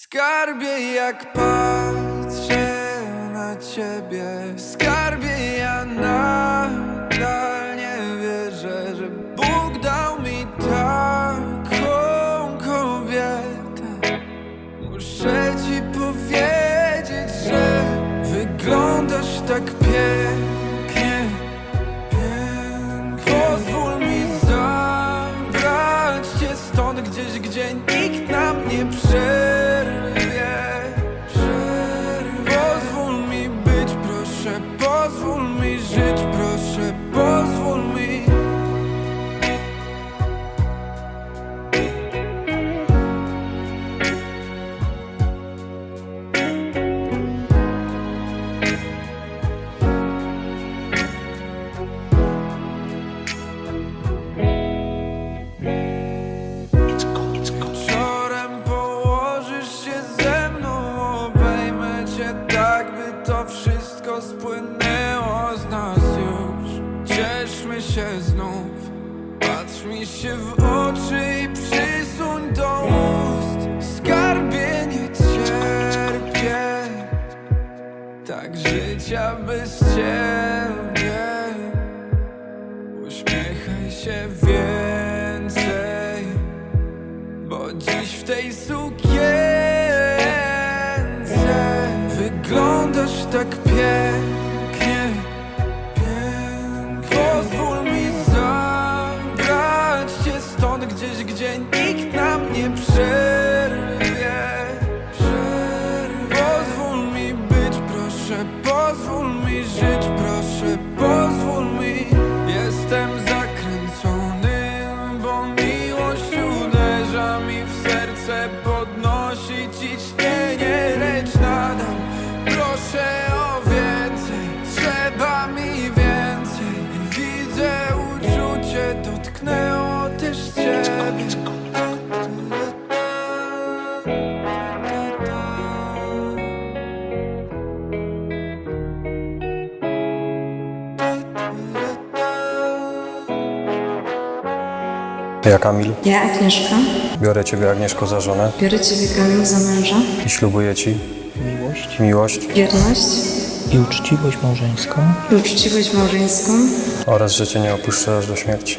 Skarbie jak patrzę na ciebie. Skarbie ja nadal nie wierzę Że Bóg dał mi taką kobietę. Muszę ci powiedzieć, że wyglądasz tak pięknie Pozwól mi zabrać cię stąd gdzieś, gdzie nikt nam nie przerwie cię tak, by to wszystko spłynęło z nas już. Cieszmy się znów, patrz mi się w oczy i przysuń do ust. Skarbie nie cierpię, tak życia bez ciebie. Uśmiechaj się więcej. Bo dziś w tej sukience dotknęło też ciebie Ja Kamil, Ja, Agnieszka, biorę Ciebie Agnieszko za żonę. Biorę Ciebie Kamil za męża, i ślubuję Ci miłość? miłość. Wierność. I uczciwość małżeńską? I uczciwość małżeńską. Oraz że Cię nie opuszczę aż do śmierci.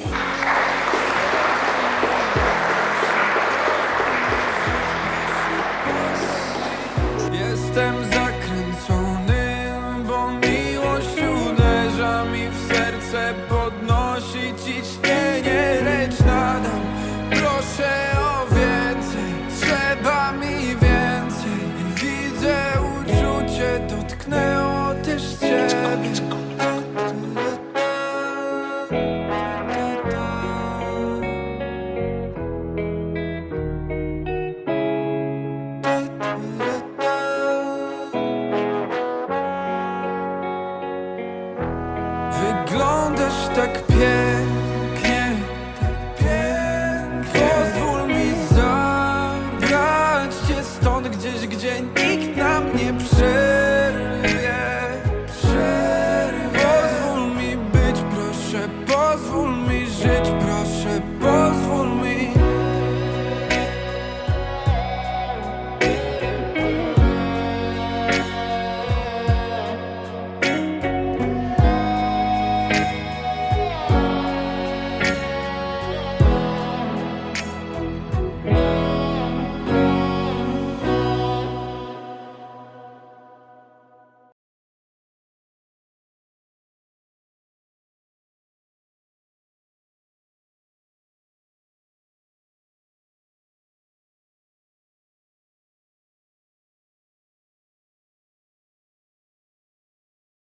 tak pięknie, tak pięknie. Pozwól mi zabrać cię stąd gdzieś, gdzie nie